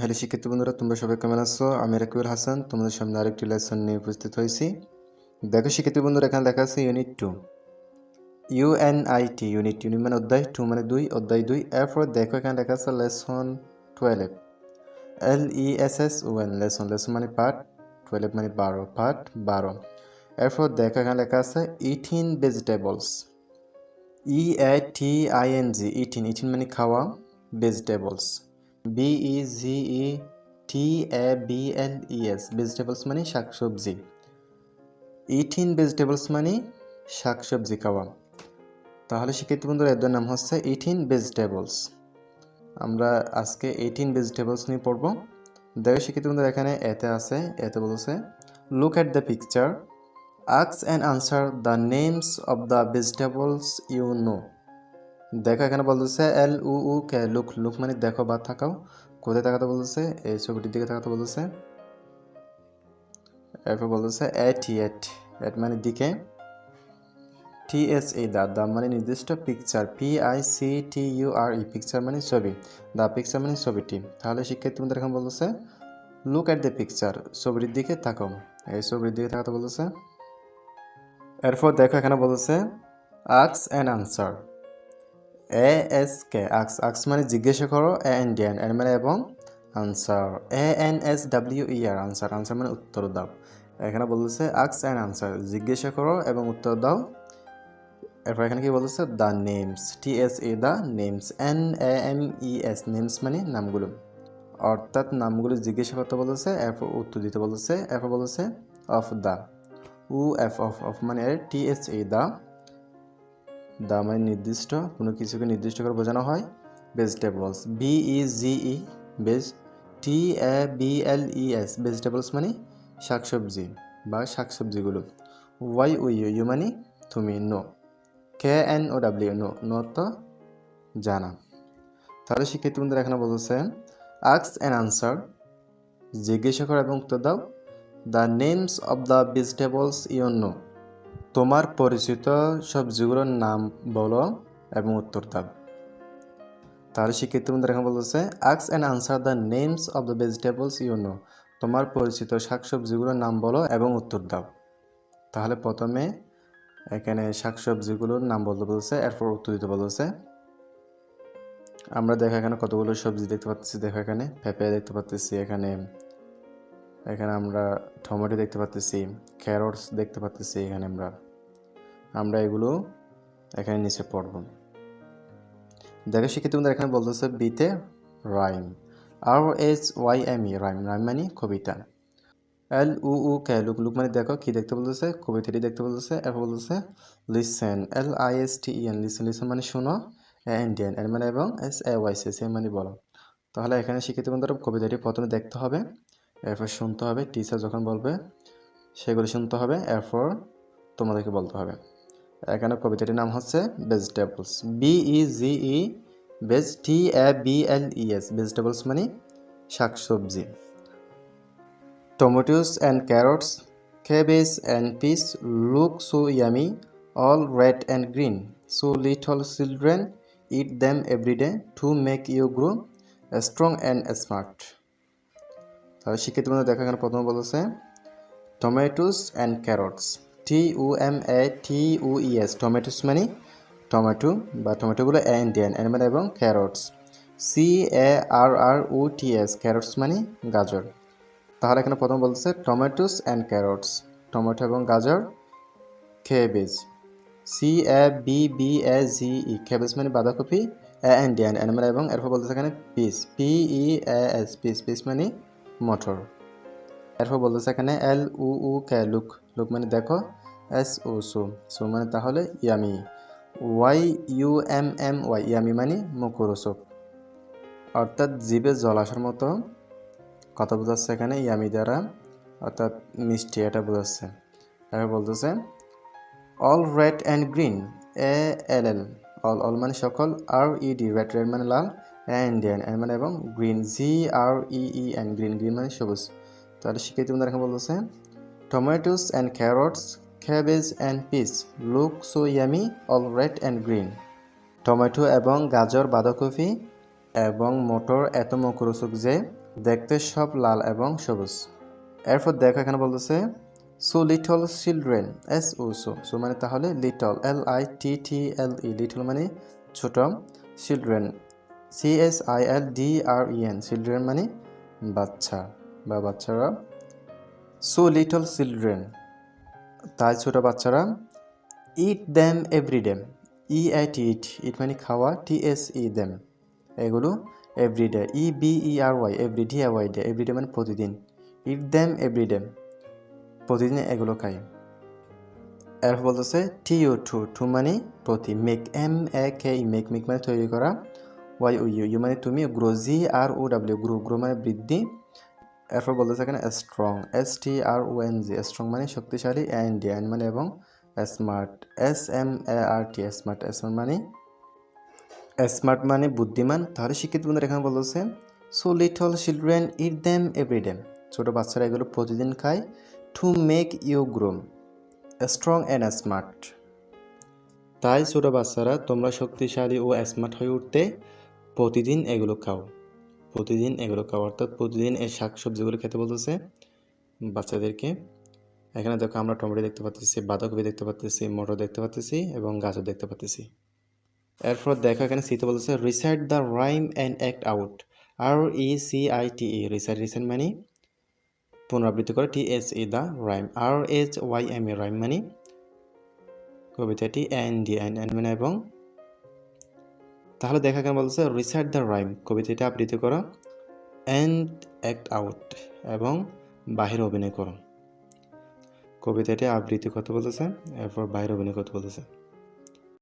Hello শিক্ষার্থী বন্ধুরা, তোমরা সবাই কেমন আছো? আমি রাকিবুল হাসান, তোমাদের সামনে আরেকটি লেসন নিয়ে উপস্থিত হয়েছি। দেখো শিক্ষার্থী বন্ধুরা, এখানে লেখা আছে unit two U N I T unit unit মানে অধ্যায় টু মানে দুই, অধ্যায় দুই, এরপর দেখো এখানে লেখা আছে lesson twelve L E S S O N lesson lesson মানে পার্ট টুয়েলভ মানে বারো পার্ট বারো। এরপর দেখো এখানে লেখা আছে eating vegetables E A T I N G eating eating মানে খাওয়া vegetables V E G E T A B L E S vegetables মানে শাকসবজি ইথিন ভেজিটেবলস মানে শাকসবজি খাওয়া। তাহলে শিক্ষার্থী বন্ধুরা, এদের নাম হচ্ছে ইথিন ভেজিটেবলস আমরা আজকে এইটিন ভেজিটেবলস নিয়ে পড়ব। দেখো শিক্ষার্থী বন্ধুরা, এখানে এতে আছে, এতে বলছে look at the picture আক্স and answer the names of the vegetables you know দেখো এখানে বলতেছে এল উ উ কে, লুক লুক মানে দেখো বা থাকাও। কোথায় তাকাতে বলতেছে? এই ছবিটির দিকে তাকাতে বলতেছে। এরপর বলতেছে এট এট এট মানে দিকে। টি এস এ দা দা মানে নির্দিষ্ট picture P I C T U R E picture মানে ছবি দা পিকচার মানে ছবিটি। তাহলে শিক্ষার্থী বন্ধুরা এখন বলতেছে লুক অ্যাট দ্য পিকচার ছবিটির দিকে তাকাও এই ছবিটির দিকে তাকাতে বলতেছে। এরপর দেখো এখানে বলতেছে আক্স and answer A S K আক্স আক্স মানে জিজ্ঞাসা করো এ এন ডি এন মানে এবং answer A N S W E R answer answer মানে উত্তর দাও। এখানে বলতেছে আক্স অ্যান্ড আনসার জিজ্ঞাসা করো এবং উত্তর দাও। এরপর এখানে কি বলতেছে? The names T S A the names N A M E S names মানে নামগুলো। অর্থাৎ নামগুলো জিজ্ঞাসা করতে বলেছে এরপর উত্তর দিতে বলেছে এরপর বলেছে of the O F of of মানে T S A the the মানে নির্দিষ্ট, কোনো কিছুকে নির্দিষ্ট করে বোঝানো হয়। Vegetables V E G E veg T A B L E S vegetables মানে শাকসবজি বা শাকসবজিগুলো। ওয়াই উই ইউ ইউ মানে তুমি know K N O W know know তো জানা। তাহলে শিক্ষার্থী বন্ধুরা এখানে বলতেছে আক্স অ্যান্ড আনসার জিজ্ঞাসা করো এবং উত্তর দাও। The names of the vegetables you know তোমার পরিচিত সবজিগুলোর নাম বলো এবং উত্তর দাও। তাহলে শিক্ষার্থী বন্ধুরা এখানে বলতেছে আক্স and answer the names of the vegetables you know তোমার পরিচিত শাকসবজিগুলোর নাম বলো এবং উত্তর দাও। তাহলে প্রথমে এখানে শাকসবজিগুলোর নাম বলতে বলছে এরপর উত্তর দিতে বলছে আমরা দেখো এখানে কতগুলো সবজি দেখতে পাচ্ছি, দেখো এখানে পেঁপে দেখতে পাচ্ছি, এখানে এখানে আমরা টমেটো দেখতে পাচ্ছি ক্যারটস দেখতে পাচ্ছি, এখানে আমরা। আমরা এগুলো এখানে নিচে পড়ব। দেখো শিক্ষিত বন্ধুরা এখানে বলতেছে বিতে rhyme. R S Y M E rhyme rhyme মানে কবিতা। এল উ উ কে লুক লুক মানে দেখো, কি দেখতে বলতেছে? কবিতাটি দেখতে বলতেছে, এরপর বলতেছে listen L I S T N listen listen মানে শুনো ইন্ডিয়ান এর মানে এবং S A Y C A মানে বলো। তাহলে এখানে শিক্ষিত বন্ধুরা কবিতাটি প্রথমে দেখতে হবে, এরপর শুনতে হবে টিচার যখন বলবে, সেগুলো শুনতে হবে, এরপর তোমাদেরকে বলতে হবে। এখানে কবিতাটির নাম হচ্ছে vegetables VEGE veg T A BL ES vegetables মানে শাকসবজি। Tomatoes and carrots cabbages and peas look so yummy all red and green so little children eat them every day to make you grow strong and smart তাহলে শিক্ষিত দেখা এখানে প্রথমে বলেছে tomatoes and carrots T U M A T U S tomatoes মানে tomato বা টমেটোগুলো Indian এর মানে এবং carrots C A R R O T S carrots মানে গাজর। তাহলে এখানে প্রথম বলতেছে টমেটোস অ্যান্ড ক্যারটস টমেটো এবং গাজর cabbage C A B B A G E cabbage মানে বাঁধাকপি ইন্ডিয়ান অ্যানিমাল এবং এরপর বলতেছে এখানে peas P E S peas peas মানে মটর। এরপর বলতেছে এখানে এল, উ উ, কে, লুক। লুক মানে দেখো, এস, ও, সু। সু মানে তাহলে yummy. Y, U, M M, Y. Yummy মানে মুখরোচক। অর্থাৎ জিভে জল আসার মতো কথা বোঝাচ্ছে এখানে ইয়ামি দ্বারা। অর্থাৎ মিষ্টি এটা বোঝাচ্ছে। এরপর বলতেছে, all red and green, A, L L. All all মানে সকল, R, E, D, red red মানে লাল ইন্ডিয়ান এন মানে এবং green, G, R, E E, N, green green মানে সবুজ। তাহলে শিক্ষার্থী বন্ধুরা এখানে বলতেছে tomatoes and carrots cabbage and peas look so yummy all red and green tomato এবং গাজর বাঁধাকপি এবং মটর এত মুখরোচক যে দেখতে সব লাল এবং সবুজ। এরপর দেখো এখানে বলতেছে so little children S O so so মানে তাহলে little L I T T L E little মানে ছোট children C S I L D R E N children মানে বাচ্চা। বা বাচ্চারা? সো লিটল চিলড্রেন তাই ছোট বাচ্চারা eat them everyday E I T eat eat মানে খাওয়া টি এস ই দ্যাম এগুলো everyday E V E R Y every D R Y day everyday মানে প্রতিদিন। ইট দ্যাম এভরিডে প্রতিদিন এগুলো খাই। এরপর বলতেছে টি ও টু টু মানে প্রতি। Make M A K E make make মানে তৈরি করা। ওয়াই ইউ ইউ মানে তুমি grow G R O W grow grow মানে বৃদ্ধি। এরপর বলতেছে এখানে strong S T R O N G strong মানে শক্তিশালী এন ডি এন মানে এবং smart S M A R T smart smart মানে স্মার্ট মানে বুদ্ধিমান। তাহলে শিক্ষিত বন্ধুরা এখানে বলতেছে so little children eat them everyday ছোটো বাচ্চারা এগুলো প্রতিদিন খায়। To make you grow strong and smart তাই ছোটো বাচ্চারা তোমরা শক্তিশালী ও স্মার্ট হয়ে উঠতে প্রতিদিন এগুলো খাও। প্রতিদিন এগুলো খাও অর্থাৎ প্রতিদিন এই শাক সবজিগুলো খেতে বলতেছে বাচ্চাদেরকে। এখানে দেখো আমরা টমেটো দেখতে পাচ্ছি বাঁধাকপি দেখতে পাচ্ছি মটর দেখতে পাচ্ছি এবং গাছও দেখতে পাচ্ছি এরপর দেখো এখানে সিতে বলতেছে recite the rhyme and act out R E C I T E recite recent মানে পুনরাবৃত্তি করে T S E the rhyme R H Y M A rhyme মানে কবিতাটি এন ডি এন এন মানে এবং তাহলে দেখা কেন বলতেছে রিসাইট দ্য রাইম কবিতাটি আবৃত্তি করো। অ্যান্ড অ্যাক্ট আউট এবং বাহির অভিনয় করো। কবিতাটি আবৃত্তি করতে বলতেছে, এরপর বাইরে অভিনয় করতে বলতেছে।